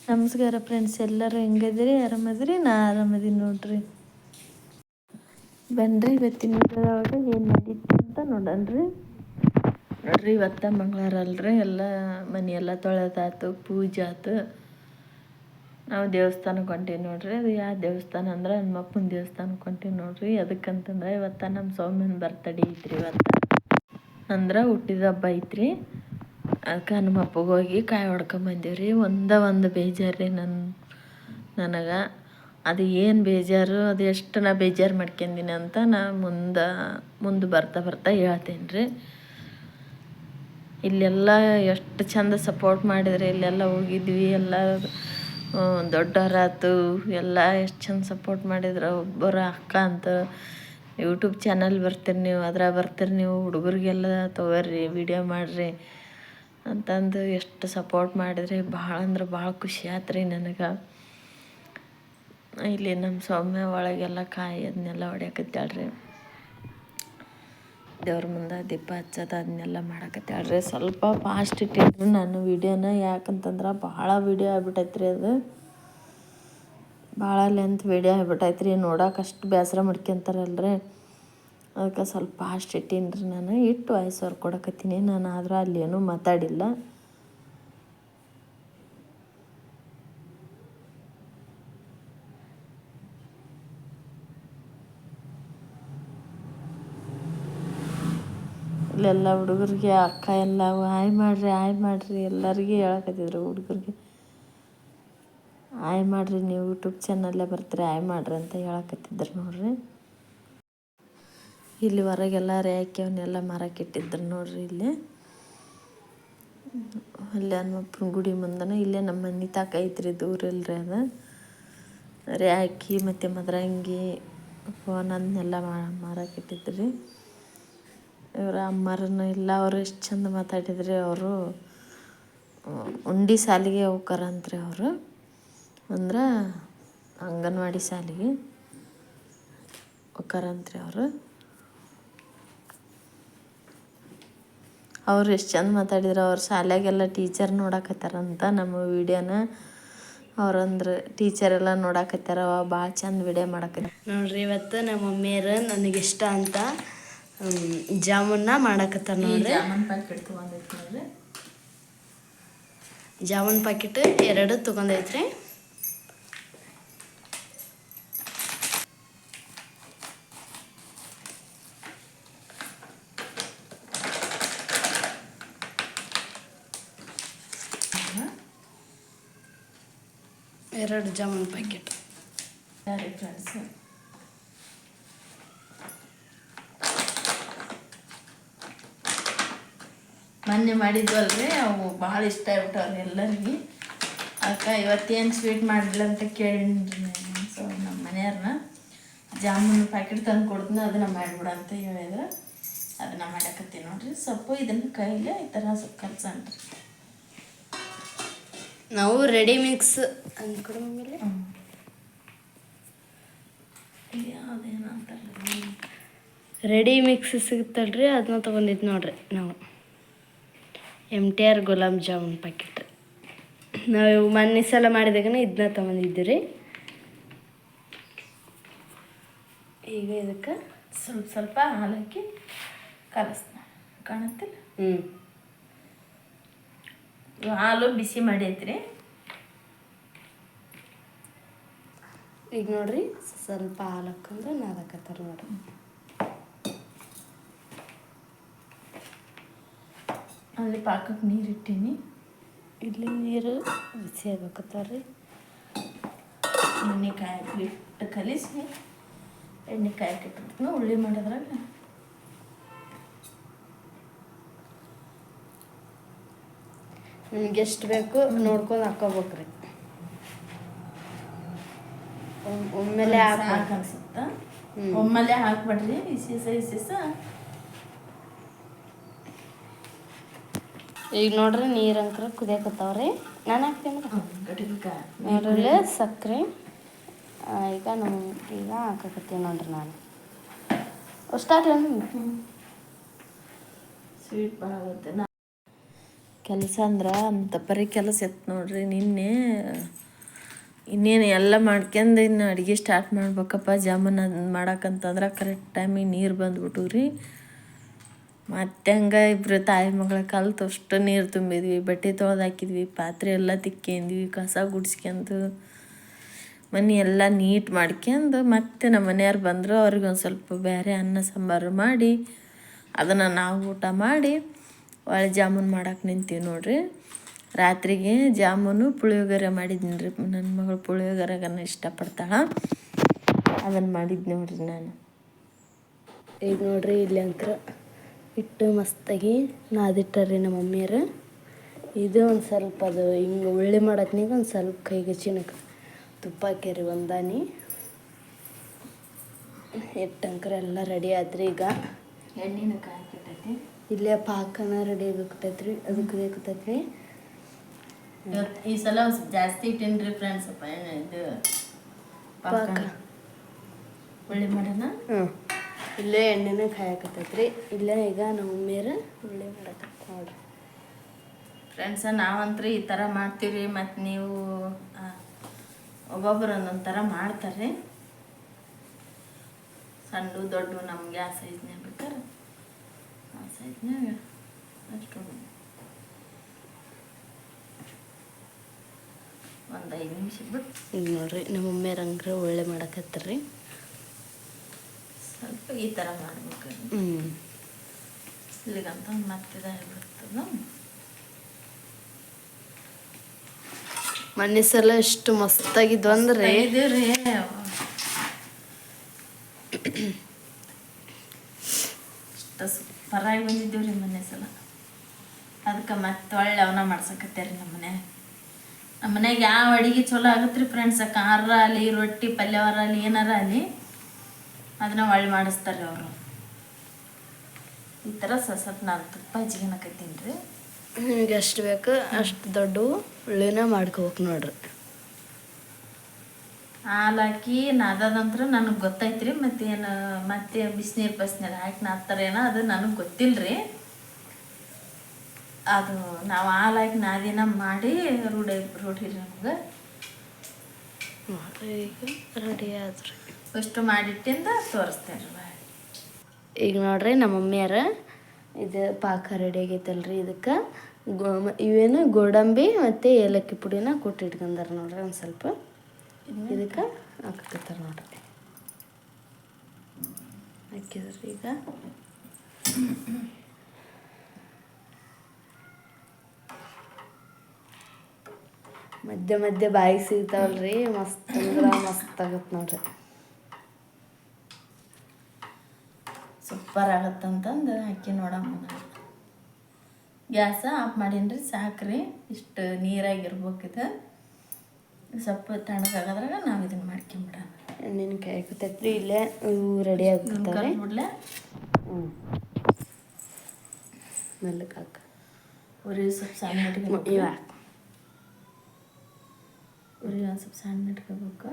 ನಮಸ್ಕಾರ ಫ್ರೆಂಡ್ಸ್ ಎಲ್ಲರೂ ಹೆಂಗದಿರಿ ಆರಾಮದಿರಿ? ನಾ ಆರಾಮದೀನಿ ನೋಡ್ರಿ. ಬನ್ರಿ, ಇವತ್ತಿನ ವಿಡಿಯೋದೊಳಗೆ ಏನು ನಡೀತು ಅಂತ ನೋಡನ್ರಿ. ನೋಡ್ರಿ, ಇವತ್ತ ಮಂಗಳವಾರ ಅಲ್ರಿ. ಎಲ್ಲ ಮನೆಯೆಲ್ಲ ತೊಳೆದಾತು, ಪೂಜೆ ಆತು. ನಾವು ದೇವಸ್ಥಾನಕ್ಕೆ ಹೊಂಟೀವಿ ನೋಡ್ರಿ. ಅದು ಯಾವ ದೇವಸ್ಥಾನ ಅಂದ್ರೆ ಹನುಮಪ್ಪನ ದೇವಸ್ಥಾನಕ್ಕೆ ಹೊಂಟೀವಿ ನೋಡ್ರಿ. ಅದಕ್ಕಂತಂದ್ರೆ ಇವತ್ತ ನಮ್ಮ ಸೌಮ್ಯನ ಬರ್ತಡೇ ಐತ್ರಿ ಇವತ್ತ. ಅಂದ್ರೆ ಹುಟ್ಟಿದ ಹಬ್ಬ ಐತ್ರಿ. ಅದಕ್ಕೆ ಹನುಮಪ್ಪಗೆ ಹೋಗಿ ಕಾಯಿ ಹೊಡ್ಕೊಂಬಂದೀವ್ರಿ ಒಂದ ಒಂದು ಬೇಜಾರು ರೀ ನನ್ನ ನನಗೆ. ಅದು ಏನು ಬೇಜಾರು, ಅದು ಎಷ್ಟು ನಾ ಬೇಜಾರು ಮಾಡ್ಕೊಂದಿನಿ ಅಂತ ನಾ ಮುಂದೆ ಮುಂದೆ ಬರ್ತಾ ಬರ್ತಾ ಹೇಳ್ತೇನೆ ರೀ. ಇಲ್ಲೆಲ್ಲ ಎಷ್ಟು ಚಂದ ಸಪೋರ್ಟ್ ಮಾಡಿದ್ರಿ ಇಲ್ಲೆಲ್ಲ ಹೋಗಿದ್ವಿ, ಎಲ್ಲ ದೊಡ್ಡವರಾತು ಎಲ್ಲ ಎಷ್ಟು ಚಂದ ಸಪೋರ್ಟ್ ಮಾಡಿದ್ರು ಒಬ್ಬರ ಅಕ್ಕ ಅಂತ ಯೂಟ್ಯೂಬ್ ಚಾನಲ್ ಬರ್ತೀರಿ ನೀವು, ಅದ್ರಾಗ ಬರ್ತೀರಿ ನೀವು, ಹುಡುಗರಿಗೆಲ್ಲ ತಗೋರಿ ವಿಡಿಯೋ ಮಾಡಿರಿ. ಅಂತಂದು ಎಷ್ಟು ಸಪೋರ್ಟ್ ಮಾಡಿದ್ರಿ ಭಾಳ ಅಂದ್ರೆ ಭಾಳ ಖುಷಿ ಆಯ್ತು ರೀ ನನಗೆ. ಇಲ್ಲಿ ನಮ್ಮ ಸೌಮ್ಯ ಒಳಗೆಲ್ಲ ಕಾಯಿ ಅದನ್ನೆಲ್ಲ ಹೊಡ್ಯಾಕತ್ತಾಳ್ರಿ. ದೇವ್ರ ಮುಂದೆ ದೀಪ ಹಚ್ಚೋದು ಅದನ್ನೆಲ್ಲ ಮಾಡಕತ್ತಾಳ್ರಿ. ಸ್ವಲ್ಪ ಫಾಸ್ಟ್ ಇಟ್ಟಿದ್ರು ನಾನು ವಿಡಿಯೋನ ಯಾಕಂತಂದ್ರೆ ಭಾಳ ವಿಡಿಯೋ ಆಗ್ಬಿಟ್ಟೈತ್ರಿ ಅದು. ಭಾಳ ಲೆಂತ್ ವಿಡಿಯೋ ಆಗ್ಬಿಟ್ಟೈತ್ರಿ, ನೋಡೋಕೆ ಅಷ್ಟು ಬೇಸರ ಮಾಡ್ಕೊಂತಾರಲ್ರಿ. ಅದಕ್ಕೆ ಸ್ವಲ್ಪ ಫಾಸ್ಟ್ ಇಟ್ಟೀನಿ ರೀ ನಾನು. ಇಟ್ಟು ವಾಯ್ಸ್ ಕೊಡಕತ್ತೀನಿ. ನಾನು ಆದ್ರೆ ಏನೂ ಮಾತಾಡಿಲ್ಲ. ಇಲ್ಲೆಲ್ಲ ಹುಡುಗರಿಗೆ ಅಕ್ಕ ಎಲ್ಲ ಆಯ್ ಮಾಡ್ರಿ ಆಯ್ ಮಾಡ್ರಿ. ಎಲ್ಲರಿಗೆ ಹೇಳಕತ್ತಿದ್ರು ಹುಡುಗರಿಗೆ. ಆಯ್ ಮಾಡ್ರಿ, ನೀವು ಯೂಟ್ಯೂಬ್ ಚಾನಲ್ಲೇ ಬರ್ತೀರಿ ಆಯ್ ಮಾಡಿರಿ ಅಂತ ಹೇಳಕತ್ತಿದ್ರು ನೋಡ್ರಿ. ಇಲ್ಲಿ ಹೊರಗೆಲ್ಲ ರ್ಯಾಕಿ ಅವನ್ನೆಲ್ಲ ಮರಕ್ಕಿಟ್ಟಿದ್ರು ನೋಡ್ರಿ ಇಲ್ಲಿ. ಅಲ್ಲಿ ಹನುಮಪ್ಪನ ಗುಡಿ ಮುಂದನ, ಇಲ್ಲೇ ನಮ್ಮ ಮನೆ ತಾಕ ಐತ್ರಿ ದೂರ ಇಲ್ರಿ ಅದು. ರ್ಯಾಕಿ ಮತ್ತು ಮದರಂಗಿ ಫೋನ್ ಅದನ್ನೆಲ್ಲ ಮಾರಕ್ಕೆ ರೀ ಇವ್ರ ಅಮ್ಮರನ್ನ ಇಲ್ಲ, ಅವರು ಎಷ್ಟು ಚಂದ ಮಾತಾಡಿದ್ರಿ ಅವರು. ಉಂಡಿ ಸಾಲಿಗೆ ಹೋಗ್ತಾರಂತ್ರಿ ಅವರು. ಅಂದ್ರೆ ಅಂಗನವಾಡಿ ಸಾಲಿಗೆ ಹೋಗ್ತಾರಂತ್ರಿ ಅವರು. ಅವ್ರು ಎಷ್ಟು ಚಂದ ಮಾತಾಡಿದ್ರು ಅವ್ರ ಶಾಲೆಗೆಲ್ಲ ಟೀಚರ್ ನೋಡಕತ್ತಾರಂತ ನಮ್ಮ ವಿಡಿಯೋನ ಅವ್ರಂದ್ರೆ ಟೀಚರ್ ಎಲ್ಲ ಅವ ಭಾಳ ಚಂದ ವಿಡಿಯೋ ಮಾಡಕತ್ತಾರ. ನೋಡ್ರಿ ಇವತ್ತು ನಮ್ಮ ಮಮ್ಮಿಯರು ನನಗಿಷ್ಟ ಅಂತ ಜಾಮೂನ್ನ ಮಾಡಕತ್ತಾರ ನೋಡ್ರಿ. ಜಾಮೂನ್ ಪ್ಯಾಕೆಟ್ ತೊಗೊಂಡೈತಿ ನೋಡ್ರಿ. ಜಾಮೂನ್ ಪ್ಯಾಕೆಟ್ ಎರಡು ತೊಗೊಂಡೈತ್ರಿ. ಎರಡು ಜಾಮೂನ್ ಪ್ಯಾಕೆಟ್ ಸರಿ ಫ್ರೆಂಡ್ಸ್ ಮೊನ್ನೆ ಮಾಡಿದ್ವಲ್ರಿ ಅವು ಭಾಳ ಇಷ್ಟ ಆಗ್ಬಿಟ್ಟವ್ರಿ ಎಲ್ಲರಿಗೆ. ಅಕ್ಕ ಇವತ್ತೇನು ಸ್ವೀಟ್ ಮಾಡಿಲ್ಲ ಅಂತ ಕೇಳಿ ಸೊ ನಮ್ಮ ಮನೆಯವ್ರನ್ನ ಜಾಮೂನ್ ಪ್ಯಾಕೆಟ್ ತಂದು ಕೊಡ್ತೀನಿ, ಅದನ್ನ ಮಾಡಿಬಿಡ ಅಂತ ಹೇಳಿದ್ರೆ. ಅದನ್ನ ಮಾಡಕತ್ತೀನಿ ನೋಡ್ರಿ. ಸೊಪ್ಪು ಇದನ್ನು ಕೈಲೇ ಈ ಥರ ಸ್ವಲ್ಪ ಕಲ್ಸನ್ರಿ ನಾವು ರೆಡಿ ಮಿಕ್ಸ್ ಅಂದ್ಕೊಂಡ್ಮೇಲೆ ರೆಡಿ ಮಿಕ್ಸ್ ಸಿಗುತ್ತಲ್ರಿ ಅದನ್ನ ತೊಗೊಂಡಿದ್ದು ನೋಡ್ರಿ ನಾವು. M T R gulab jamun packet ನಾವು ಮೊನ್ನೆ ಸಲ ಮಾಡಿದಾಗನ ಇದನ್ನ ತೊಗೊಂಡಿದ್ದೀರಿ. ರೀ ಈಗ ಇದಕ್ಕೆ ಸ್ವಲ್ಪ ಸ್ವಲ್ಪ ಹಾಲು ಹಾಕಿ ಕಾಣುತ್ತೆ ಕಾಣುತ್ತಿಲ್ಲ? ಹ್ಞೂ ಹಾಲು ಬಿಸಿ ಮಾಡೈತ್ರಿ ಈಗ ನೋಡ್ರಿ ಸ್ವಲ್ಪ ಹಾಲು ಹಾಕೊಂಡು ನಾದಕತ್ತಾರ ನೋಡ್ರಿ ಅಲ್ಲಿ ಪಾಕಕ್ಕೆ ನೀರು ಇಟ್ಟೀನಿ. ಇಲ್ಲಿ ನೀರು ಬಿಸಿ ಆಗ್ಬೇಕತ್ತಾರ್ರಿ ಎಣ್ಣೆ ಕಾಯಕ್ಕೆ ಕಲಿಸಿ. ಎಣ್ಣೆ ಕಾಯಕ್ಕೆ ಉಳ್ಳಿ ಮಾಡೋದ್ರಾಗ ನಿಮ್ಗೆ ಎಷ್ಟು ಬೇಕು ನೋಡ್ಕೊಂಡು ಹಾಕೋಬೇಕ್ರಿ. ರೀ ಒಮ್ಮೆಲೆ ಹಾಕಿ ಒಮ್ಮೆಲೆ ಹಾಕ್ಬಿಡ್ರಿ ಇಸಿಸ ಇಸಿಸ ಈಗ ನೋಡ್ರಿ ನೀರು ಅಂಕರ ಕುದಿಯಕತ್ತಾವ್ರಿ. ನಾನು ಹಾಕ್ತೀನಿ ನೋಡ್ರಿ ಸಕ್ಕರೆ ಈಗ ನಮ್ಮ ಈಗ ಹಾಕಕತ್ತೀನಿ ನೋಡ್ರಿ ನಾನು. ಸ್ಟಾರ್ಟ್ ಸ್ವೀಟ್ ಭಾಳ ನಾ ಕೆಲಸ ಅಂದ್ರೆ ಅಂತ ಪರಿ ಕೆಲಸ ಇತ್ತು ನೋಡ್ರಿ ನಿನ್ನೆ. ಇನ್ನೇನು ಎಲ್ಲ ಮಾಡ್ಕೊಂಡು ಇನ್ನು ಅಡುಗೆ ಸ್ಟಾರ್ಟ್ ಮಾಡ್ಬೇಕಪ್ಪ, ಜಾಮೂನ್ ಅದು ಮಾಡಕ್ಕಂತಂದ್ರೆ ಕರೆಕ್ಟ್ ಟೈಮಿಗೆ ನೀರು ಬಂದ್ಬಿಟ್ಟು ರೀ ಮತ್ತೆ ಹಂಗೆ ಇಬ್ಬರು ತಾಯಿ ಮಗಳ ಕಲ್ತು ಅಷ್ಟು ನೀರು ತುಂಬಿದ್ವಿ, ಬಟ್ಟೆ ತೊಳೆದು ಹಾಕಿದ್ವಿ, ಪಾತ್ರೆ ಎಲ್ಲ ತಿಕ್ಕಿದ್ವಿ, ಕಸ ಗುಡಿಸ್ಕೊಂಡು ಮನೆ ಎಲ್ಲ ನೀಟ್ ಮಾಡ್ಕೊಂಡು ಮತ್ತೆ ನಮ್ಮ ಮನೆಯವ್ರು ಬಂದರು ಅವ್ರಿಗೆ ಸ್ವಲ್ಪ ಬೇರೆ ಅನ್ನ, ಸಾಂಬಾರು ಮಾಡಿ, ಅದನ್ನು ನಾವು ಊಟ ಮಾಡಿ. ಒಳ್ಳೆ ಜಾಮೂನ್ ಮಾಡಕ್ಕೆ ನಿಂತೀವಿ ನೋಡ್ರಿ. ರಾತ್ರಿಗೆ ಜಾಮೂನು ಪುಳಿಯೋಗರೆ ಮಾಡಿದ್ದೀನಿ ರೀ. ನನ್ನ ಮಗಳು ಪುಳಿಯೋಗರೆಗನ್ನ ಇಷ್ಟಪಡ್ತಾಳೆ. ಅದನ್ನು ಮಾಡಿದ್ದು ನೋಡ್ರಿ ನಾನು. ಈಗ ನೋಡ್ರಿ ಇಲ್ಲಿ ಅಂತ ಹಿಟ್ಟು ಮಸ್ತಾಗಿ ನಾದಿಟ್ಟಾರ್ರಿ ನಮ್ಮ ಮಮ್ಮಿಯರು ಇದು ಒಂದು ಸ್ವಲ್ಪ ಅದು ಹಿಂಗೆ ಉಳ್ಳಿ ಮಾಡತ್ನಿಗೆ ಒಂದು ಸ್ವಲ್ಪ ಕೈಗೆ ಚಿನ್ನಕ್ಕೆ ತುಪ್ಪ ಹಾಕ್ಯಾರಿ ಒಂದಾನಿ. ಹಿಟ್ಟು ಅಂಕರ ಎಲ್ಲ ರೆಡಿ ಆದ್ರಿ ಈಗ. ಎಣ್ಣೆನ ಕಾಯ್ಕಿಟ್ಟೈತಿ ಇಲ್ಲೇ ಪಾಕನ ರೆಡಿ ಆಗತ್ತೈತ್ರಿ ಅದಕ್ಕೆ ಬೇಕತ್ತೈತ್ರಿ. ಇವತ್ತು ಈ ಸಲ ಒಂದ್ ಸ್ವಲ್ಪ ಜಾಸ್ತಿ ತಿನ್ರಿ ಫ್ರೆಂಡ್ಸ್ ಅಪ್ಪ ಏನು ಇದು ಪಾಕ? ಪಾಕ. ಒಳ್ಳೆ ಮಾಡೋಣ? ಹ್ಞೂ ಇಲ್ಲೇ ಎಣ್ಣೆನ ಕಾಯಕತ್ತೈತ್ರಿ. ಇಲ್ಲೇ ಈಗ ನಮ್ಮ ಮಮ್ಮಿಯರು ಉಳ್ಳಿ ಮಾಡಕತ್ತ ನೋಡ್ರಿ. ಫ್ರೆಂಡ್ಸ ನಾವಂತ್ರಿ ಈ ಥರ ಮಾಡ್ತೀವಿ ಮತ್ತು ನೀವು ಆ, ಒಬ್ಬೊಬ್ರು ಒಂದೊಂದು ಥರ ಮಾಡ್ತಾರೆ ಸಣ್ಣ ದೊಡ್ಡ ನಮ್ಗೆ ಆ ಸೈಜ್ನಾಗ ಬೇಕಾರೆ ಆ ಸೈಜ್ನಾಗ ಅಷ್ಟು ಒಂದು ಐದು ನಿಮಿಷ ಬಿಟ್ಟು ಈಗ ನೋಡ್ರಿ ನಮ್ಮ ಮಮ್ಮಿಯರು ಹಂಗ್ರೆ ಒಳ್ಳೆ ಮಾಡಕತ್ತರಿ. ಸ್ವಲ್ಪ ಈ ಥರ ಮಾಡ್ಬೇಕು. ಹ್ಞೂ ಇಲ್ಲಿಗಂತ ಮತ್ತೆ ಇದಾಗ್ಬಿಡ್ತದ ಮೊನ್ನೆ ಸಲ ಎಷ್ಟು ಮಸ್ತಾಗಿದ್ವು ಅಂದ್ರೆ. ಇದು ರೀ ಇಷ್ಟ ಸೂಪರಾಗಿ ಬಂದಿದ್ದೇವೆ ರೀ ಮೊನ್ನೆ ಸಲ. ಅದಕ್ಕೆ ಮತ್ತೆ ಒಳ್ಳೆ ಅವನ ಮಾಡ್ಸಕತ್ತೇರಿ ನಮ್ಮ ಮನೆ ನಮ್ಮ ಮನೆಗೆ ಯಾವ ಅಡುಗೆ ಚಲೋ ಆಗುತ್ತೆ ರೀ ಫ್ರೆಂಡ್ಸ್ ಖಾರ ಅಲ್ಲಿ ರೊಟ್ಟಿ, ಪಲ್ಯವರ ಅಲ್ಲಿ ಏನಾರ ಅಲ್ಲಿ ಅದನ್ನ ಒಳ್ಳೆ ಮಾಡಿಸ್ತಾರೆ ಅವರು. ಈ ಥರ ಸಸಪ್ ನಾನು ತುಪ್ಪ ಹಚ್ಕೊಳಕತ್ತೀನಿ ರೀ. ನಿಮ್ಗೆ ಎಷ್ಟು ಬೇಕು ಅಷ್ಟು ದೊಡ್ಡ ಉಳ್ಳಿನ ಮಾಡ್ಕೋಬೇಕು ನೋಡ್ರಿ. ಹಾಲು ಹಾಕಿ ನಾದದಂತ್ರ ನನಗೆ ಗೊತ್ತೈತ್ರಿ ಮತ್ತೇನು ಮತ್ತೆ ಬಿಸಿನೀರು ಬಸ್ನೀರು ಹಾಕಿ ನಾದ್ತಾರೇನೋ ಅದು ನನಗೆ ಗೊತ್ತಿಲ್ಲ ರೀ ಅದು ನಾವು ಹಾಲು ಹಾಕಿ ನಾದಿನ ಮಾಡಿ ರೂಢಿ ರೂಢಿ ರೀ ನಮ್ಗೆ. ರೆಡಿ ಆದ್ರಿ. ಫಸ್ಟು ಮಾಡಿಟ್ಟಿಂದ ತೋರಿಸ್ತೇನೆ ರೀ ಈಗ ನೋಡ್ರಿ ನಮ್ಮ ಮಮ್ಮಿಯಾರ ಇದು ಪಾಕ ರೆಡಿ ಆಗೈತಲ್ರಿ ಇದಕ್ಕೆ. ಗೋ ಇವೇನು ಗೋಡಂಬಿ ಮತ್ತು ಏಲಕ್ಕಿ ಪುಡಿನ ಕೊಟ್ಟು ಇಟ್ಕೊಂಡಾರ ನೋಡ್ರಿ ಒಂದು ಸ್ವಲ್ಪ. ಇದಕ್ಕೆ ಹಾಕಕತ್ತಾರ ನೋಡ್ರಿ. ಹಾಕಿದ್ರಿ ಈಗ. ಮಧ್ಯ ಮಧ್ಯ ಬಾಯಿ ಸಿಗ್ತಾವಲ್ರಿ ಮಸ್ತ್ ಅಂದ್ರೆ ಮಸ್ತ್ ಆಗತ್ತೆ ನೋಡ್ರಿ. ಸೂಪರ್ ಆಗತ್ತಂತಂದು ಹಾಕಿ ನೋಡಮ್ಮ ಗ್ಯಾಸ ಆಫ್ ಮಾಡೀನಿ ರೀ ಸಾಕ್ರಿ, ಇಷ್ಟು ನೀರಾಗಿರ್ಬೇಕು ಇದು ಸ್ವಲ್ಪ ತಣ್ಣಗಾಗದ್ರಾಗ ನಾವು ಇದನ್ನು ಮಾಡ್ಕೊಂಬಿಡೋಣ. ಎಣ್ಣಿನ ರೀ ಇಲ್ಲೇ ಇವು ರೆಡಿ ಆಗ್ಬಿಡ್ತಾವೆ ಹ್ಞೂ ಮೆಲ್ಲಕ್ಕೆ ಹಾಕ. ಉರಿ ಸ್ವಲ್ಪ ಸಣ್ಣ ಇಟ್ಕೋಬೇಕು ಇವ ಉರಿ ಒಂದು ಸ್ವಲ್ಪ ಸಣ್ಣ ಇಟ್ಕೋಬೇಕು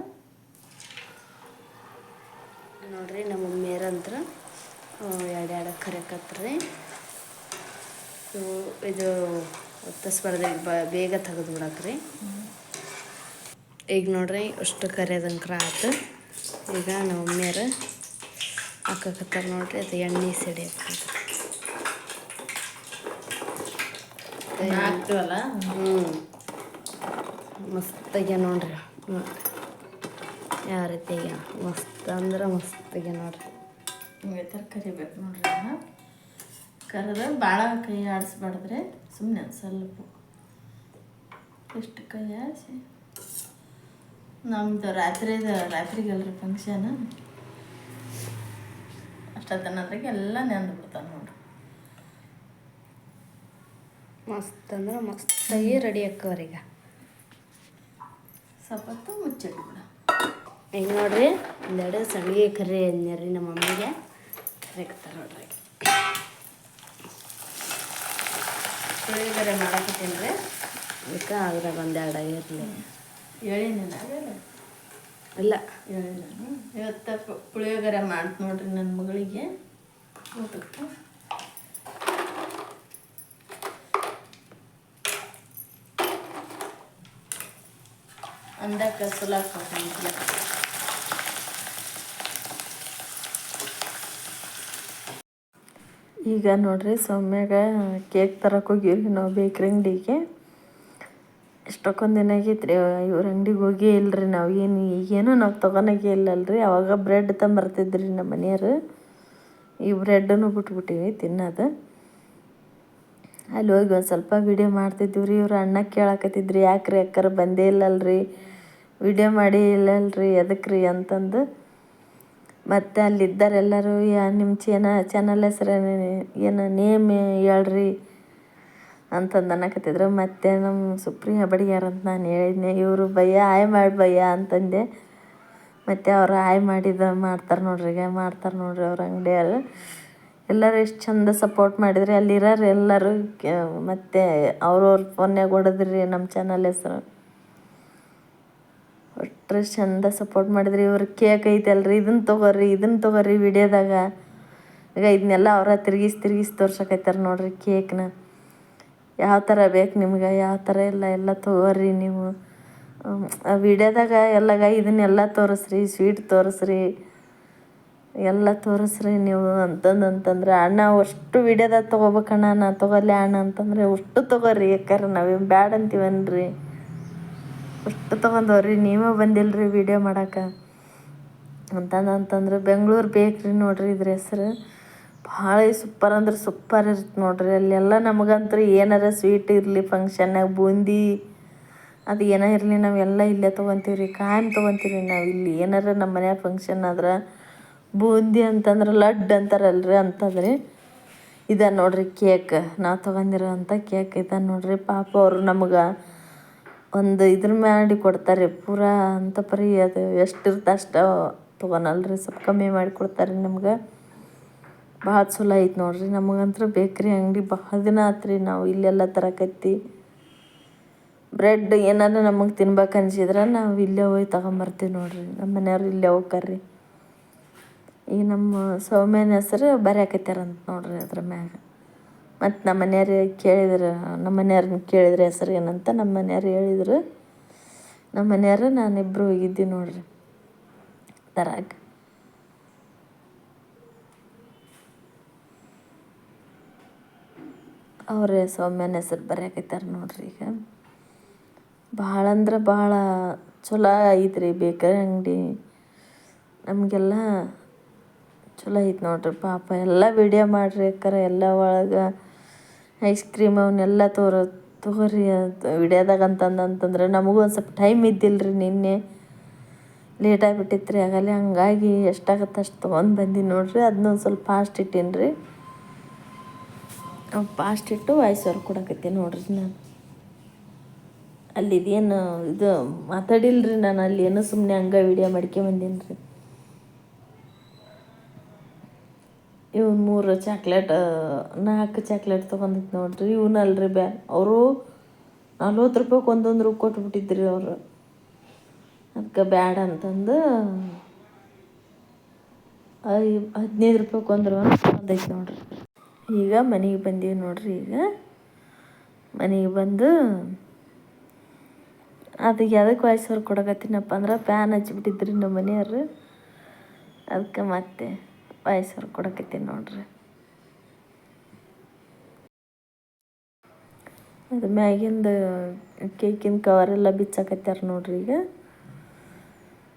ನೋಡ್ರಿ ನಮ್ಮ ಮಮ್ಮಿಯರಂತ್ರ ಎರಡು ಎರಡು ಕರೆಕತ್ರಿ ಇವು ಇದು ಒತ್ತ ಬ ಬೇಗ ತೆಗೆದು ಬಿಡಕ್ರಿ ಈಗ ನೋಡ್ರಿ ಅಷ್ಟು ಕರಿಯೋದಂಕ್ರ ಆತು. ಈಗ ನಮ್ಮ ಮಮ್ಮಿಯರು ಹಾಕಕತ್ತಾರ ನೋಡ್ರಿ ಅದು ಎಣ್ಣೆ ಸಿಡಿ ಹಾಕ್ತೀವಲ್ಲ ಹ್ಞೂ ಮಸ್ತಾಗ್ಯ ನೋಡ್ರಿ. ಹ್ಞೂ ಯಾವ ರೀತಿ ಈಗ? ಮಸ್ತ್ ಅಂದ್ರೆ ಮಸ್ತಾಗ್ಯ ನೋಡ್ರಿ. ಈ ಥರ ಕರಿಬೇಕು ನೋಡ್ರಿ ಕರೆದ ಭಾಳ ಕೈ ಆಡಿಸ್ಬಾರ್ದ್ರೆ. ಸುಮ್ಮನೆ ಸ್ವಲ್ಪ. ಎಷ್ಟು ಕೈ ಆಡಿಸಿ? ನಮ್ದು ರಾತ್ರಿದ ರಾತ್ರಿಗಲ್ರಿ ಫಂಕ್ಷನ್ ಅಷ್ಟೊತ್ತನದ್ರಾಗ ಎಲ್ಲ ನೆಂದು ಬಿಡ್ತಾವೆ ನೋಡ್ರಿ. ಮಸ್ತ್ ಅಂದ್ರೆ ಮಸ್ತಾಗಿ ರೆಡಿ ಆಕ್ಕವ್ರಿ ಸಪತ್ತು ಮುಚ್ಚಿಡ್ ಮುಚ್ಚಿಟ್ಬಿಡ. ಈಗ ನೋಡ್ರಿ ಒಂದೆರಡು ಸಣ್ಣಿಗೆ ಕರಿ ಅಂದ್ರಿ ನಮ್ಮ ಮಮ್ಮಿಗೆ ಕರೆಕ್ತಾರೆ ನೋಡ್ರಿ. ಪುಳಿಯೋಗರೆ ಮಾಡಕತ್ತೀನಿ ರೀ ಅದಕ್ಕೆ ಆದ್ರೆ ಒಂದೆರಡು ಇರಲಿ ಹೇಳಿನ ನಾವೆಲ್ಲ ಹೇಳಿನ ಹೇಳಿಲ್ಲ ಪುಳಿಯೋಗರೆ ಮಾಡ್ತು ನೋಡ್ರಿ ನನ್ನ ಮಗಳಿಗೆ. ಊಟಕ್ಕೆ. ಅಂದಕ್ಕೆ ಸುಲಾಕ್ ಈಗ ನೋಡ್ರಿ ಸೊಮ್ಮ್ಯಾಗ ಕೇಕ್ ತರಕ್ಕೆ ಹೋಗಿವ್ರಿ ನಾವು ಬೇಕ್ರಿ ಅಂಗಡಿಗೆ. ಎಷ್ಟೊಕ್ಕೊಂದು ದಿನ ಆಗೈತ್ರಿ ಇವ್ರ ಅಂಗಡಿಗೆ ಹೋಗೇ ಇಲ್ರಿ ನಾವು ಏನು, ಈಗೇನು ನಾವು ತೊಗೊಳಗೆ ಇಲ್ಲಲ್ರಿ. ಅವಾಗ ಬ್ರೆಡ್ ತಂಬರ್ತಿದ್ರಿ ನಮ್ಮ ಮನೆಯವರು. ಈ ಬ್ರೆಡ್ಡನ್ನು ಬಿಟ್ಬಿಟ್ಟಿವಿ ತಿನ್ನೋದು. ಅಲ್ಲಿ ಹೋಗಿ ಒಂದು ಸ್ವಲ್ಪ ವಿಡಿಯೋ ಮಾಡ್ತಿದ್ವಿ ರೀ ಇವ್ರು ಅಣ್ಣ ಕೇಳಕತ್ತಿದ್ರಿ, ಯಾಕ್ರಿ ಅಕ್ಕರ ಬಂದೇ ಇಲ್ಲಲ್ರಿ? ವಿಡಿಯೋ ಮಾಡಿ ಇಲ್ಲಲ್ರಿ ಎದಕ್ಕೆ ರೀ ಅಂತಂದು. ಮತ್ತು ಅಲ್ಲಿದ್ದಾರೆಲ್ಲರೂ ನಿಮ್ಮ ಚೇನ, ಚಾನಲ್ ಹೆಸ್ರು ಏನು, ನೇಮ್ ಹೇಳ್ರಿ. ಅಂತಂದು ಅನ್ನಕತ್ತಿದ್ರು. ಮತ್ತು ನಮ್ಮ ಸುಪ್ರಿಯ ಬಡಿಗ್ಯಾರ ಅಂತ ನಾನು ಹೇಳಿದ್ನೆ, ಇವರು ಭಯ ಆಯ್ ಮಾಡಿ ಭಯ ಅಂತಂದೆ. ಮತ್ತು ಅವ್ರು ಆಯ್ ಮಾಡಿದ ಮಾಡ್ತಾರೆ ನೋಡ್ರಿ, ಈಗ ಮಾಡ್ತಾರೆ ನೋಡ್ರಿ ಅವ್ರ ಅಂಗಡಿಯವ್ರು ಎಲ್ಲರೂ ಎಷ್ಟು ಚಂದ ಸಪೋರ್ಟ್ ಮಾಡಿದ್ರಿ ಅಲ್ಲಿರೋರು ಎಲ್ಲರೂ ಮತ್ತು ಅವ್ರವ್ರ ಫೋನ್ಯಾಗ ಹೊಡೆದ್ರಿ ನಮ್ಮ ಚಾನಲ್ ಹೆಸ್ರು. ಒಟ್ಟರೆ ಚಂದ ಸಪೋರ್ಟ್ ಮಾಡಿದ್ರಿ ಇವ್ರ ಕೇಕ್ ಐತಲ್ರಿ ಇದನ್ನ ತೊಗೋರಿ ಇದನ್ನ ತೊಗೋರಿ ವಿಡಿಯೋದಾಗ. ಈಗ ಇದನ್ನೆಲ್ಲ ಅವರ ತಿರ್ಗಿಸಿ ತಿರ್ಗಿಸಿ ತೋರ್ಸಕೈತಾರ ನೋಡ್ರಿ ಕೇಕ್ನ. ಯಾವ ಥರ ಬೇಕು ನಿಮ್ಗೆ, ಯಾವ ಥರ ಇಲ್ಲ, ಎಲ್ಲ ತೋರಿ ನೀವು. ಆ ವಿಡಿಯೋದಾಗ ಎಲ್ಲಾಗ ಇದನ್ನೆಲ್ಲ ತೋರಿಸ್ರಿ, ಸ್ವೀಟ್ ತೋರಿಸ್ರಿ, ಎಲ್ಲ ತೋರಿಸ್ರಿ ನೀವು ಅಂತಂದು ಅಂತಂದ್ರೆ, ಅಣ್ಣ ಅಷ್ಟು ವಿಡಿಯೋದಾಗ ತೊಗೋಬೇಕಣ್ಣ, ನಾ ತೊಗೊಲ್ಲ ಅಣ್ಣ ಅಂತಂದ್ರೆ, ಅಷ್ಟು ತೊಗೋರಿ ಯಾಕಂದ್ರೆ ನಾವೇನು ಬ್ಯಾಡ ಅಂತೀವನ್ರಿ? ಅಷ್ಟು ತೊಗೊಂಡವ್ರಿ ನೀವೇ ಬಂದಿಲ್ಲರಿ ವಿಡಿಯೋ ಮಾಡೋಕೆ ಅಂತಂದು ಅಂತಂದ್ರೆ, ಬೆಂಗ್ಳೂರು ಬೇಕ್ರಿ ನೋಡ್ರಿ ಇದ್ರ ಹೆಸ್ರು. ಭಾಳ ಸೂಪರ್ ಅಂದ್ರೆ ಸೂಪರ್ ಇರುತ್ತೆ ನೋಡ್ರಿ. ಅಲ್ಲೆಲ್ಲ ನಮಗಂತೂ ಏನಾರ ಸ್ವೀಟ್ ಇರಲಿ ಫಂಕ್ಷನ್ನಾಗ ಬೂಂದಿ, ಅದು ಏನೇ ಇರಲಿ ನಾವೆಲ್ಲ ಇಲ್ಲೇ ತೊಗೊತೀವಿ ರೀ ಕಾಯಂ ತೊಗೊತೀವಿ ನಾವು ಇಲ್ಲಿ. ಏನಾರ ನಮ್ಮ ಮನ್ಯಾಗ ಫಂಕ್ಷನ್ ಆದ್ರೆ ಬೂಂದಿ ಅಂತಂದ್ರೆ ಲಡ್ಡು ಅಂತಾರಲ್ರಿ ಅಂತಂದ್ರಿ. ಇದ ನೋಡ್ರಿ ಕೇಕ್, ನಾವು ತೊಗೊಂಡಿರೋ ಅಂಥ ಕೇಕ್ ಇದ ನೋಡ್ರಿ. ಪಾಪ ಅವರು ನಮಗೆ ಒಂದು ಇದ್ರ ಮಾಡಿ ಕೊಡ್ತಾರೆ ಪೂರ ಅಂತ ಪರಿ ಅದು ಎಷ್ಟಿರುತ್ತೆ ಅಷ್ಟು ತೊಗೊಳಲ್ರಿ ಸ್ವಲ್ಪ ಕಮ್ಮಿ ಮಾಡಿ ಕೊಡ್ತಾರೆ ನಮ್ಗೆ. ಭಾಳ ಚಲೋ ಐತೆ ನೋಡ್ರಿ. ನಮಗಂತೂ ಬೇಕ್ರಿ ಅಂಗಡಿ ಭಾಳ ದಿನ ಆತ್ರಿ ನಾವು ಇಲ್ಲೆಲ್ಲ ತರಕತ್ತಿ. ಬ್ರೆಡ್ ಏನಾರ ನಮಗೆ ತಿನ್ಬೇಕು ಅನ್ಸಿದ್ರೆ ನಾವು ಇಲ್ಲೇ ಹೋಗಿ ತಗೊಂಬರ್ತೀವಿ ನೋಡ್ರಿ. ನಮ್ಮ ಮನೆಯವ್ರು ಇಲ್ಲೇ ಹೋಗ್ಕರ್ರಿ. ಈಗ ನಮ್ಮ ಸೌಮ್ಯನ ಹೆಸರು ಬರ್ಯಾಕತ್ಯಾರಂತ ನೋಡ್ರಿ ಅದ್ರ ಮ್ಯಾಗ. ಮತ್ತು ನಮ್ಮ ಮನೆಯವ್ರು ಕೇಳಿದ್ರು ನಮ್ಮ ಮನೆಯವ್ರನ್ನ ಕೇಳಿದ್ರೆ ಹೆಸರು ಏನಂತ ನಮ್ಮ ಮನೆಯವ್ರು ಹೇಳಿದ್ರು. ನಮ್ಮ ಮನೆಯವ್ರ ನಾನಿಬ್ಬರು ಹೋಗಿದ್ದೆ ನೋಡ್ರಿ. ತರಾಕ. ಅವ್ರ ಸೌಮ್ಯನ ಹೆಸರು ಬರ್ಯಾಕತ್ಯಾರ ನೋಡ್ರಿ ಈಗ. ಭಾಳ ಅಂದ್ರೆ ಭಾಳ ಚಲೋ ಐತ್ರಿ ಬೇಕರಿ ಅಂಗಡಿ. ನಮಗೆಲ್ಲ ಚಲೋ ಐತೆ ನೋಡ್ರಿ ಪಾಪ. ಎಲ್ಲ ವಿಡಿಯೋ ಮಾಡ್ರಿ ಅಕ್ಕಾರ, ಎಲ್ಲ ಒಳಗೆ ಐಸ್ ಕ್ರೀಮ್ ಅವನ್ನೆಲ್ಲ ತೋರೋ, ತಗೋರಿ ಅಂತ ವಿಡಿಯೋದಾಗ ಅಂತಂದಂತಂದ್ರೆ ನಮಗೂ ಒಂದು ಸ್ವಲ್ಪ ಟೈಮ್ ಇದ್ದಿಲ್ಲ ರೀ ನಿನ್ನೆ. ಲೇಟ್ ಆಗಿಬಿಟ್ಟಿತ್ತು ರೀ ಹಂಗಾಗಿ ಎಷ್ಟಾಗತ್ತೆ ಅಷ್ಟು ತೊಗೊಂಡು ಬಂದೀನಿ ನೋಡ್ರಿ. ಅದನ್ನೊಂದು ಸ್ವಲ್ಪ ಫಾಸ್ಟ್ ಇಟ್ಟೀನಿ ರೀ ಫಾಸ್ಟ್ ಇಟ್ಟು ವಾಯ್ಸ್ ಅವ್ರು ಕೊಡಕತ್ತೆ ನೋಡ್ರಿ ನಾನು. ಅಲ್ಲಿ ಇದೇನು ಇದು ಮಾತಾಡಿಲ್ರಿ ನಾನು, ಅಲ್ಲಿ ಏನು ಸುಮ್ಮನೆ ಹಂಗೆ ವಿಡಿಯೋ ಮಾಡ್ಕೊಂಬಂದೀನಿ ರೀ ಇವು ಮೂರು ಚಾಕ್ಲೇಟ್ ನಾಲ್ಕು ಚಾಕ್ಲೇಟ್ ತೊಗೊಂಡಿತ್ತು ನೋಡ್ರಿ ಇವನಲ್ರಿ ಬ್ಯಾ, ಅವರು ನಲ್ವತ್ತು ರೂಪಾಯಿಗೆ ಒಂದೊಂದು ರೂಪಾಯಿ ಕೊಟ್ಬಿಟ್ಟಿದ್ರಿ ಅವರು. ಅದಕ್ಕೆ ಬ್ಯಾಡ ಅಂತಂದು ಐ ಹದಿನೈದು ರೂಪಾಯಿಗೆ ಒಂದು ಬಂದೈತೆ ನೋಡ್ರಿ. ಈಗ ಮನೆಗೆ ಬಂದೀವಿ ನೋಡ್ರಿ ಈಗ. ಮನೆಗೆ ಬಂದು ಅದಕ್ಕೆ ಯಾವ್ದಕ್ಕೆ ವಾಯ್ಸೋರು ಕೊಡಕತ್ತೀನಪ್ಪ ಅಂದ್ರೆ ಪ್ಯಾನ್ ಹಚ್ಚಿಬಿಟ್ಟಿದ್ರಿ ನಮ್ಮ ಮನೆಯವರು. ಅದಕ್ಕೆ ಮತ್ತೆ ವಾಯ್ಸೋರು ಕೊಡಕತ್ತೀನಿ ನೋಡ್ರಿ. ಅದು ಮ್ಯಾಗಿಂದ ಕೇಕಿನ ಕವರೆಲ್ಲ ಬಿಚ್ಚಾಕತ್ಯಾರ ನೋಡ್ರಿ ಈಗ.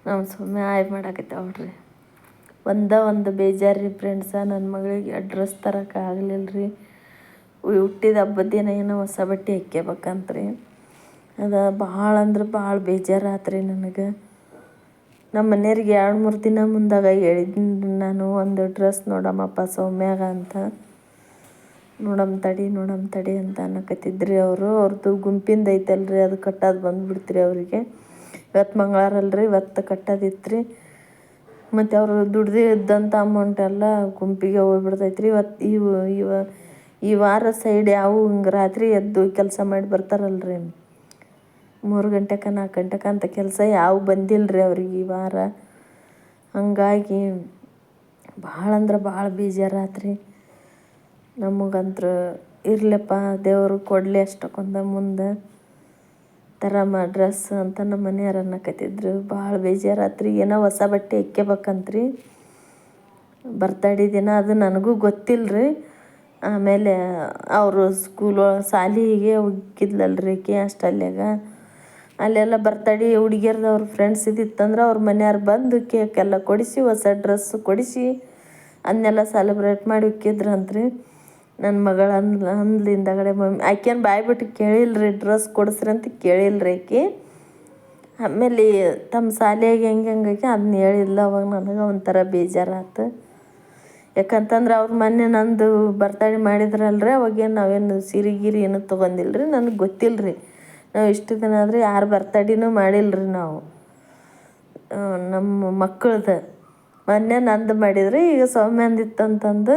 ನಾವು ಸುಮ್ಮನೆ ಆಯ್ ಮಾಡಾಕತ್ತೇವೆ ನೋಡ್ರಿ. ಒಂದ ಒಂದು ಬೇಜಾರು ರೀ ಫ್ರೆಂಡ್ಸ ನನ್ನ ಮಗಳಿಗೆ ಡ್ರೆಸ್ ತರಕ್ಕೆ ಆಗಲಿಲ್ಲ ರೀ ಹುಟ್ಟಿದ ಹಬ್ಬದ ದಿನ ಏನೋ ಹೊಸ ಬಟ್ಟೆ ಹಾಕ್ಯಬೇಕಂತ್ರಿ. ಅದು ಭಾಳ ಅಂದ್ರೆ ಭಾಳ ಬೇಜಾರಾತ್ರಿ ನನಗೆ. ನಮ್ಮ ಮನೆಯವ್ರಿಗೆ ಎರಡು ಮೂರು ದಿನ ಮುಂದಾಗ ಹೇಳಿದ್ದೀನಿ ನಾನು ಒಂದು ಡ್ರೆಸ್ ನೋಡಮ್ಮಪ್ಪ ಸೌಮ್ಯಾಗ ಅಂತ. ನೋಡಮ್ಮ ತಡಿ ನೋಡಮ್ಮ ತಡಿ ಅಂತ ಅನ್ನಕತ್ತಿದ್ರಿ ಅವರು. ಅವ್ರದ್ದು ಗುಂಪಿಂದ ಐತಲ್ರಿ, ಅದು ಕಟ್ಟೋದು ಬಂದುಬಿಡ್ತೀರಿ ಅವರಿಗೆ. ಇವತ್ತು ಮಂಗಳಾರಲ್ರಿ ಇವತ್ತು ಕಟ್ಟೋದಿತ್ತು ರೀ ಮತ್ತು ಅವರು ದುಡ್ದಿದ್ದಂಥ ಅಮೌಂಟ್ ಎಲ್ಲ ಗುಂಪಿಗೆ ಹೋಗ್ಬಿಡ್ತೈತ್ರಿ. ಇವತ್ತು ಇವು, ಇವ, ಈ ವಾರ ಸೈಡ್ ಯಾವ ಹಿಂಗೆ ರಾತ್ರಿ ಎದ್ದು ಕೆಲಸ ಮಾಡಿ ಬರ್ತಾರಲ್ರಿ. ಮೂರು ಗಂಟೆಕ ನಾಲ್ಕು ಗಂಟೆಕ ಅಂತ ಕೆಲಸ ಯಾವ ಬಂದಿಲ್ಲ ರೀ ಅವ್ರಿಗೆ ಈ ವಾರ. ಹಂಗಾಗಿ ಭಾಳ ಅಂದ್ರೆ ಭಾಳ ಬೇಜಾರಾತ್ರಿ ನಮಗಂತ್ರ ಇರ್ಲಪ್ಪ, ದೇವರು ಕೊಡಲಿ ಅಷ್ಟಕ್ಕೊಂದ ಮುಂದೆ. ತರಮ್ಮ ಡ್ರೆಸ್ ಅಂತ ನಮ್ಮ ಮನೆಯವ್ರು ಅನ್ನಕತ್ತಿದ್ರು. ಭಾಳ ಬೇಜಾರಾತ್ರಿ. ಏನೋ ಹೊಸ ಬಟ್ಟೆ ಇಕ್ಕೋಬೇಕಂತ್ರಿ ಬರ್ತಡೇ ದಿನ ಅದು ನನಗೂ ಗೊತ್ತಿಲ್ಲ ರೀ ಆಮೇಲೆ ಅವರು ಸ್ಕೂಲ್ ಶಾಲಿಗೆ ಹೋಗಿದ್ಲಲ್ರಿ ಆಕೆ ಅಷ್ಟಲ್ಯಾಗ ಅಲ್ಲೆಲ್ಲ ಬರ್ತಡೇ ಹುಡುಗಿಯರ್ದು ಅವ್ರ ಫ್ರೆಂಡ್ಸ್ ಇದ್ದಿತ್ತಂದ್ರೆ ಅವ್ರ ಮನೆಯವ್ರು ಬಂದು ಕೇಕೆಲ್ಲ ಕೊಡಿಸಿ, ಹೊಸ ಡ್ರೆಸ್ಸು ಕೊಡಿಸಿ ಅದನ್ನೆಲ್ಲ ಸೆಲೆಬ್ರೇಟ್ ಮಾಡಿ ಇಕ್ಕಿದ್ರಂತ್ರಿ. ನನ್ನ ಮಗಳು ಅಂದ್ಲ ಅಂದ್ಲಿಂದಗಡೆ ಮಮ್ಮಿ, ಆಕೆನ ಬಾಯ್ ಬಿಟ್ಟು ಕೇಳಿಲ್ರಿ, ಡ್ರೆಸ್ ಕೊಡಿಸ್ರಿ ಅಂತ ಕೇಳಿಲ್ರಿ ಆಕೆ. ಆಮೇಲೆ ತಮ್ಮ ಶಾಲೆಯಾಗ ಹೆಂಗೆ ಹೆಂಗಾಗಿ ಅದನ್ನ ಹೇಳಿಲ್ಲ ಅವಾಗ ನನಗೆ ಒಂಥರ ಬೇಜಾರಾಯ್ತು ಯಾಕಂತಂದ್ರೆ ಅವ್ರು ಮೊನ್ನೆ ನಂದು ಬರ್ತಾಳೆ ಮಾಡಿದ್ರಲ್ರಿ, ಅವಾಗೇನು ನಾವೇನು ಸಿರಿ ಗಿರಿ ಏನೂ ತೊಗೊಂಡಿಲ್ಲ ರೀ ನನಗೆ ಗೊತ್ತಿಲ್ಲರಿ ನಾವು ಇಷ್ಟು ದಿನ ಆದರೆ ಯಾರು ಬರ್ತಡೇನೂ ಮಾಡಿಲ್ಲರಿ ನಾವು. ನಮ್ಮ ಮಕ್ಕಳ್ದು. ಮೊನ್ನೆ ನಂದು ಮಾಡಿದ್ರಿ, ಈಗ ಸೌಮ್ಯಂದಿತ್ತಂತಂದು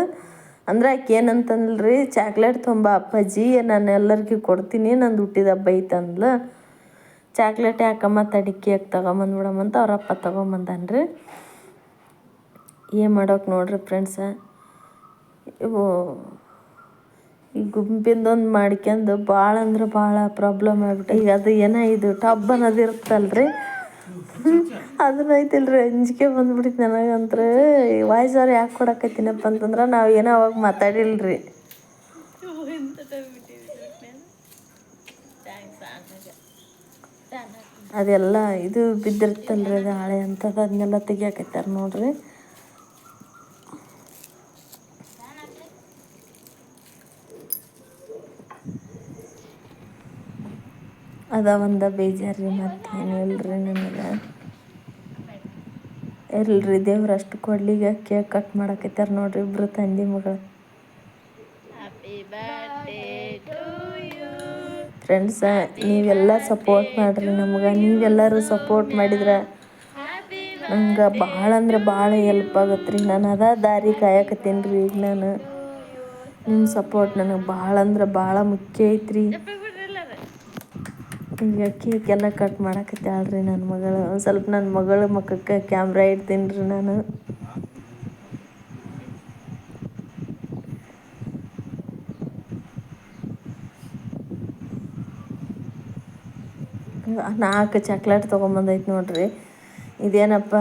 ಅಂದ್ರೆ ಆಕೆ ಏನಂತಂದ್ರಿ ಚಾಕ್ಲೇಟ್ ತುಂಬ ಅಪ್ಪಾಜಿ, ನಾನು ಎಲ್ಲರಿಗೂ ಕೊಡ್ತೀನಿ, ನಂದು ಹುಟ್ಟಿದ ಹಬ್ಬ ಐತಂದ್ಲು. ಚಾಕ್ಲೇಟ್ ಯಾಕಮ್ಮ ತಡಿ ಕೇಕ್ ತಗೊಂಬಂದ್ಬಿಡಮ್ಮಂತ ಅವ್ರಪ್ಪ ತಗೊಂಬಂದನ್ರಿ ಏನು ಮಾಡೋಕೆ ನೋಡ್ರಿ ಫ್ರೆಂಡ್ಸ ಇವು ಈ ಗುಂಪಿಂದೊಂದು ಮಾಡ್ಕೊಂಡು ಭಾಳ ಅಂದ್ರೆ ಭಾಳ ಪ್ರಾಬ್ಲಮ್ ಆಗ್ಬಿಟ್ಟು ಈಗ ಅದು ಏನೋ ಇದು ಟಬ್ ಅನ್ನೋದು ಇರುತ್ತಲ್ರಿ. ಅದನ್ನ ಐತಿಲ್ರಿ ಅಂಜಿಕೆ ಬಂದ್ಬಿಟ್ಟಿತ್ತು ನನಗಂತ್ರ. ವಾಯ್ಸ್ ಅವ್ರು ಯಾಕೆ ಕೊಡಕತ್ತೀನಪ್ಪ ಅಂತಂದ್ರೆ ನಾವು ಏನೋ ಅವಾಗ ಮಾತಾಡಿಲ್ರಿ. ಅದೆಲ್ಲ ಇದು ಬಿದ್ದಿರ್ತಲ್ರಿ, ಅದು ಹಾಳೆ ಅಂಥದ್ದು ಅದನ್ನೆಲ್ಲ ತೆಗಿಯಾಕತ್ತಾರ ನೋಡ್ರಿ. ಅದ ಒಂದು ಬೇಜಾರು ರೀ ಮತ್ತೇನು ಇಲ್ರಿ ನನಗೆ. ಇಲ್ರಿ ದೇವ್ರು ಅಷ್ಟು ಕೊಡ್ಲಿಗೆ ಕೇಕ್ ಕಟ್ ಮಾಡಕತ್ತಾರ ನೋಡ್ರಿ ಇಬ್ರು ತಂದಿ ಮಗಳು. ಫ್ರೆಂಡ್ಸ ನೀವೆಲ್ಲ ಸಪೋರ್ಟ್ ಮಾಡಿರಿ ನಮ್ಗೆ. ನೀವೆಲ್ಲರೂ ಸಪೋರ್ಟ್ ಮಾಡಿದ್ರೆ ನಂಗೆ ಭಾಳ ಅಂದ್ರೆ ಭಾಳ ಹೆಲ್ಪ್ ಆಗತ್ತೆ ರೀ ನಾನು ಅದ ದಾರಿ ಕಾಯಕತ್ತೀನಿ ರೀ ಈಗ ನಾನು. ನಿಮ್ಮ ಸಪೋರ್ಟ್ ನನಗೆ ಭಾಳ ಅಂದ್ರೆ ಭಾಳ ಮುಖ್ಯ ಐತ್ರಿ. ಈಗ ಕೇಕ್ ಎಲ್ಲ ಕಟ್ ಮಾಡಕತ್ತಾಳ್ರಿ ನನ್ನ ಮಗಳು, ಸ್ವಲ್ಪ ನನ್ನ ಮಗಳ ಮುಖಕ್ಕೆ ಕ್ಯಾಮ್ರಾ ಇಡ್ತೀನಿ ರೀ ನಾನು. ನಾಲ್ಕು ಚಾಕ್ಲೇಟ್ ತೊಗೊಂಬಂದೈತೆ ನೋಡ್ರಿ. ಇದೇನಪ್ಪ?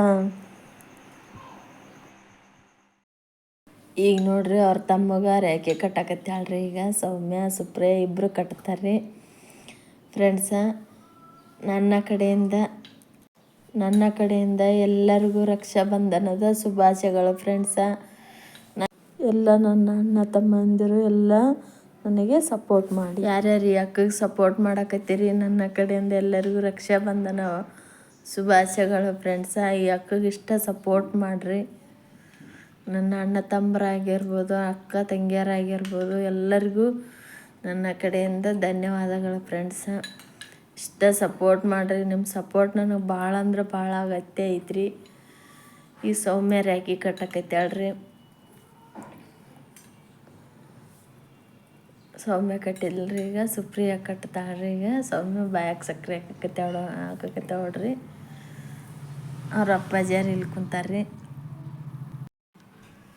ಈಗ ನೋಡ್ರಿ ಅವ್ರ ತಮ್ಮಗ ರೇಖೆ ಕಟ್ಟಾಕತ್ತಾಳ್ರಿ ಈಗ. ಸೌಮ್ಯ, ಸುಪ್ರಿಯ ಇಬ್ಬರು ಕಟ್ತಾರೆ ಫ್ರೆಂಡ್ಸ ನನ್ನ ಕಡೆಯಿಂದ ನನ್ನ ಕಡೆಯಿಂದ ಎಲ್ಲರಿಗೂ ರಕ್ಷಾ ಬಂಧನದ ಶುಭಾಶಯಗಳು ಫ್ರೆಂಡ್ಸ ಎಲ್ಲ ನನ್ನ ಅಣ್ಣ, ತಮ್ಮಂದಿರು ಎಲ್ಲ ನನಗೆ ಸಪೋರ್ಟ್ ಮಾಡಿ. ಯಾರ್ಯಾರು ಅಕ್ಕಗೆ ಸಪೋರ್ಟ್ ಮಾಡಕತ್ತೀರಿ? ನನ್ನ ಕಡೆಯಿಂದ ಎಲ್ಲರಿಗೂ ರಕ್ಷಾ ಬಂಧನ ಶುಭಾಶಯಗಳು ಫ್ರೆಂಡ್ಸ ಈ ಅಕ್ಕಗೆ ಇಷ್ಟ ಸಪೋರ್ಟ್ ಮಾಡಿರಿ. ನನ್ನ ಅಣ್ಣ, ತಮ್ಮರಾಗಿರ್ಬೋದು, ಅಕ್ಕ, ತಂಗಿಯರಾಗಿರ್ಬೋದು, ಎಲ್ಲರಿಗೂ ನನ್ನ ಕಡೆಯಿಂದ ಧನ್ಯವಾದಗಳು ಫ್ರೆಂಡ್ಸ ಇಷ್ಟ ಸಪೋರ್ಟ್ ಮಾಡಿರಿ ನಿಮ್ಮ ಸಪೋರ್ಟ್ ನನಗೆ ಭಾಳ ಅಂದ್ರೆ ಭಾಳ ಅಗತ್ಯ ಐತ್ರಿ. ಈ ಸೌಮ್ಯ ರ್ಯಾಕಿ ಹೇಳ್ರಿ ಸೌಮ್ಯ ಕಟ್ಟಿಲ್ರಿ ಈಗ, ಸುಪ್ರಿಯ ಕಟ್ತಾಳ್ರಿ ಈಗ. ಸೌಮ್ಯ ಬಾಯಾಗ ಸಕ್ಕರೆ ಹಾಕಕತ್ತಾಳ ಹಾಕಕತ್ತಾಳ್ರಿ ಅವ್ರ ಅಪ್ಪಾಜಿಯಾರು ಇಲ್ಲಿ ಕುಂತಾರ್ರಿ?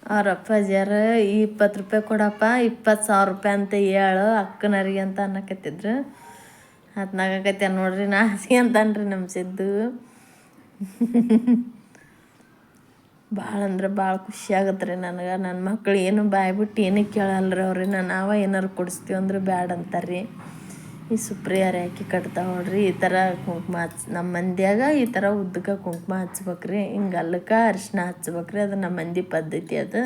ಅವ್ರ ಅಪ್ಪಾಜಿಯಾರ ಇಪ್ಪತ್ತು ರೂಪಾಯಿ ಕೊಡಪ್ಪ, ಇಪ್ಪತ್ತು ಸಾವಿರ ರೂಪಾಯಿ ಅಂತ ಹೇಳು, ಅಕ್ಕನರಿಗೆ ಅಂತ ಅನ್ನಕತ್ತಿದ್ರು. ಅದು ನಗಕತ್ತೆ ನೋಡ್ರಿ ನಾಸಿ ಅಂತನ್ರಿ ನಮ್ಮ ಸಿದ್ದು. ಭಾಳ ಅಂದ್ರೆ ಭಾಳ ಖುಷಿ ಆಗತ್ತೆ ನನಗೆ. ನನ್ನ ಮಕ್ಳು ಏನು ಬಾಯ್ಬಿಟ್ಟು ಏನಕ್ಕೆ ಕೇಳಲ್ಲ ರೀ ಅವ್ರಿ ನಾನು ನಾವ ಏನಾರು ಕೊಡಿಸ್ತೀವಿ ಅಂದ್ರೆ ಬ್ಯಾಡ ಅಂತಾರ್ರಿ. ಈ ಸುಪ್ರಿಯಾರ ಯಾಕೆ ಕಟ್ತಾ ನೋಡ್ರಿ, ಈ ಥರ ಕುಂಕುಮ ಹಚ್ ನಮ್ಮ ಮಂದಿಯಾಗ ಈ ಥರ ಉದ್ದಕ್ಕೆ ಕುಂಕುಮ ಹಚ್ಬೇಕ್ರಿ. ಹಿಂಗೆ ಅಲ್ಲಕ್ಕೆ ಅರಿಶಿನ ಹಚ್ಬೇಕ್ರಿ, ಅದು ನಮ್ಮ ಮಂದಿ ಪದ್ಧತಿ ಅದು.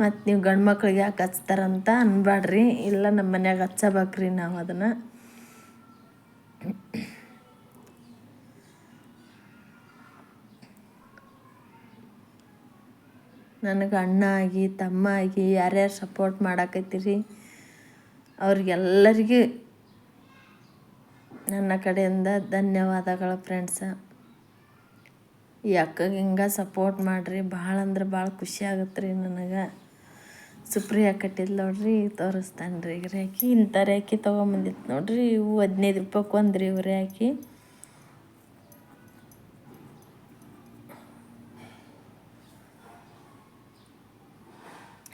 ಮತ್ತು ನೀವು ಗಂಡು ಮಕ್ಳಿಗೆ ಯಾಕೆ ಹಚ್ತಾರಂತ ಅನ್ಬೇಡ್ರಿ ಇಲ್ಲ ನಮ್ಮ ಮನ್ಯಾಗ ಹಚ್ಚಬೇಕ್ರಿ ನಾವು ಅದನ್ನು. ನನಗೆ ಅಣ್ಣ ಆಗಿ, ತಮ್ಮ ಆಗಿ ಯಾರ್ಯಾರು ಸಪೋರ್ಟ್ ಮಾಡಾಕತ್ತೀರಿ? ಅವ್ರಿಗೆಲ್ಲರಿಗೂ ನನ್ನ ಕಡೆಯಿಂದ ಧನ್ಯವಾದಗಳು ಫ್ರೆಂಡ್ಸ ಈ ಅಕ್ಕಗೆ ಹಿಂಗೆ ಸಪೋರ್ಟ್ ಮಾಡಿರಿ, ಭಾಳ ಅಂದ್ರೆ ಭಾಳ ಖುಷಿ ಆಗುತ್ತೆ ರೀ ನನಗೆ. ಸುಪ್ರಿಯ ಕಟ್ಟಿದ್ ನೋಡ್ರಿ, ತೋರಿಸ್ತಾನೆ ರೀ ಈಗ ಹಾಕಿ ಇಂಥ ರೇಖಿ ತೊಗೊಂಬಂದಿತ್ತು ನೋಡ್ರಿ, ಇವು ಹದಿನೈದು ರೂಪಾಯ್ಗೆ ಒಂದು ರೀ ರೇಖಿ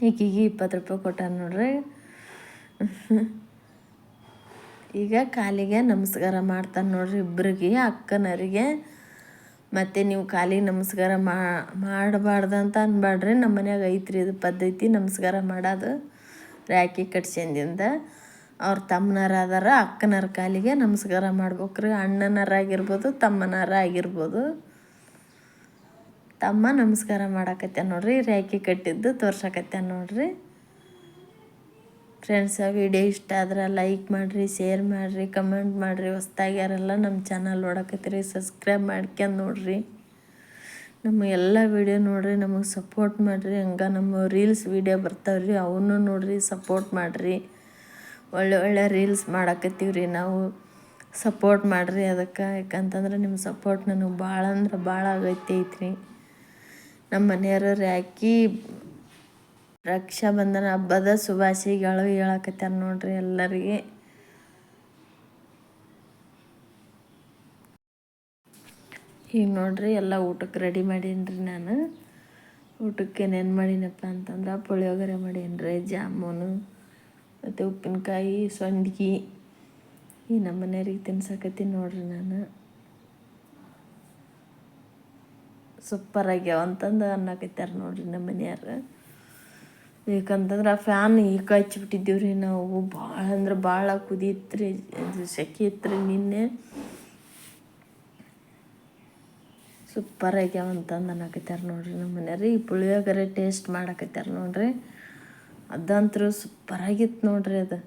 ಈಕಿಗೆ ಇಪ್ಪತ್ತು ರೂಪಾಯಿ ಕೊಟ್ಟಾನ ನೋಡ್ರಿ. ಈಗ ಕಾಲಿಗೆ ನಮಸ್ಕಾರ ಮಾಡ್ತಾನೆ ನೋಡ್ರಿ ಇಬ್ಬರಿಗೆ ಅಕ್ಕನರಿಗೆ. ಮತ್ತು ನೀವು ಕಾಲಿಗೆ ನಮಸ್ಕಾರ ಮಾಡಬಾರ್ದಂತ ಅನ್ಬಾಡ್ರಿ ನಮ್ಮ ಮನ್ಯಾಗ ಐತ್ರಿ ಇದು ಪದ್ಧತಿ, ನಮಸ್ಕಾರ ಮಾಡೋದು. ರಾಕಿ ಕಟ್ಸಂದಿಂದ ಅವ್ರ ತಮ್ಮನರ ಅದಾರ ಅಕ್ಕನರ ಕಾಲಿಗೆ ನಮಸ್ಕಾರ ಮಾಡ್ಬೇಕ್ರಿ. ಅಣ್ಣನರ ಆಗಿರ್ಬೋದು ತಮ್ಮನಾರ ಆಗಿರ್ಬೋದು. ತಮ್ಮ ನಮಸ್ಕಾರ ಮಾಡಾಕತ್ತೆ ನೋಡ್ರಿ, ರೇಖೆ ಕಟ್ಟಿದ್ದು ತೋರ್ಸಕತ್ಯಾನ ನೋಡ್ರಿ. ಫ್ರೆಂಡ್ಸ್ ವಿಡಿಯೋ ಇಷ್ಟ ಆದ್ರೆ ಲೈಕ್ ಮಾಡಿರಿ ಶೇರ್ ಮಾಡಿರಿ ಕಮೆಂಟ್ ಮಾಡಿರಿ. ಹೊಸ್ದಾಗಿ ಯಾರೆಲ್ಲ ನಮ್ಮ ಚಾನಲ್ ನೋಡಕತ್ತೀರಿ ಸಬ್ಸ್ಕ್ರೈಬ್ ಮಾಡ್ಕೊಂಡು ನೋಡ್ರಿ. ನಮ್ಮ ಎಲ್ಲ ವಿಡಿಯೋ ನೋಡ್ರಿ, ನಮಗೆ ಸಪೋರ್ಟ್ ಮಾಡಿರಿ. ಹಂಗೆ ನಮ್ಮ ರೀಲ್ಸ್ ವಿಡಿಯೋ ಬರ್ತಾವ್ರಿ ಅವನ್ನೂ ನೋಡ್ರಿ ಸಪೋರ್ಟ್ ಮಾಡಿರಿ. ಒಳ್ಳೆ ಒಳ್ಳೆ ರೀಲ್ಸ್ ಮಾಡಕತ್ತೀವಿ ನಾವು. ಸಪೋರ್ಟ್ ಮಾಡಿರಿ ಅದಕ್ಕೆ. ಯಾಕಂತಂದ್ರೆ ನಿಮ್ಮ ಸಪೋರ್ಟ್ ನನಗೆ ಭಾಳ ಅಂದ್ರೆ ಭಾಳ ಆಗೈತೈತ್ರಿ. ನಮ್ಮ ಮನೆಯವ್ರು ರಾಕಿ ರಕ್ಷಾಬಂಧನ ಹಬ್ಬದ ಶುಭಾಶಯಗಳು ಹೇಳಕತ್ಯಾರ ನೋಡ್ರಿ ಎಲ್ಲರಿಗೆ. ಈಗ ನೋಡ್ರಿ ಎಲ್ಲ ಊಟಕ್ಕೆ ರೆಡಿ ಮಾಡೀನಿ ನಾನು. ಊಟಕ್ಕೆ ಏನೇನು ಮಾಡೀನಪ್ಪ ಅಂತಂದ್ರೆ ಪುಳಿಯೋಗರೆ ಮಾಡೀನಿ ಜಾಮೂನು, ಮತ್ತು ಉಪ್ಪಿನಕಾಯಿ, ಸಂಡ್ಗಿ. ಈ ನಮ್ಮ ಮನೆಯವ್ರಿಗೆ ತಿನ್ಸಕತ್ತೀನಿ ನೋಡ್ರಿ ನಾನು. ಸೂಪರ್ ಆಗ್ಯಾವ ಅಂತಂದು ಅನ್ನಕತ್ಯಾರ ನೋಡ್ರಿ ನಮ್ಮ ಮನೆಯವ್ರು. ಯಾಕಂತಂದ್ರೆ ಆ ಫ್ಯಾನ್ ಈಗ ಹಚ್ಬಿಟ್ಟಿದ್ದೀವಿ ರೀ ನಾವು. ಭಾಳ ಅಂದ್ರೆ ಭಾಳ ಕುದೀತ್ರಿ, ಇದು ಸೆಕೆ ಇತ್ತು ನಿನ್ನೆ. ಸೂಪರ್ ಆಗ್ಯಾವ ಅಂತಂದು ಅನ್ನಕತ್ಯಾರ ನೋಡ್ರಿ ನಮ್ಮ ಮನೆಯವ್ರಿ. ಈ ಪುಳಿಯೋಗರೆ ಟೇಸ್ಟ್ ಮಾಡಕತ್ಯಾರ ನೋಡ್ರಿ. ಅದಂತರೂ ಸೂಪರ್ ಆಗಿತ್ತು ನೋಡ್ರಿ ಅದು.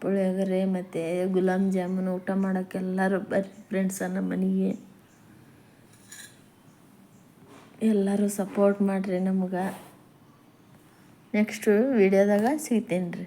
ಪುಳಿಯೋಗರೆ ಮತ್ತು ಗುಲಾಬ್ ಜಾಮೂನು ಊಟ ಮಾಡೋಕೆ ಎಲ್ಲರೂ ಬರ್ರಿ ಫ್ರೆಂಡ್ಸ ನಮ್ಮ ಮನೆಗೆ. ಎಲ್ಲರೂ ಸಪೋರ್ಟ್ ಮಾಡಿರಿ ನಮ್ಗೆ. ನೆಕ್ಸ್ಟು ವಿಡಿಯೋದಾಗ ಸಿಗ್ತೇನೆ ರೀ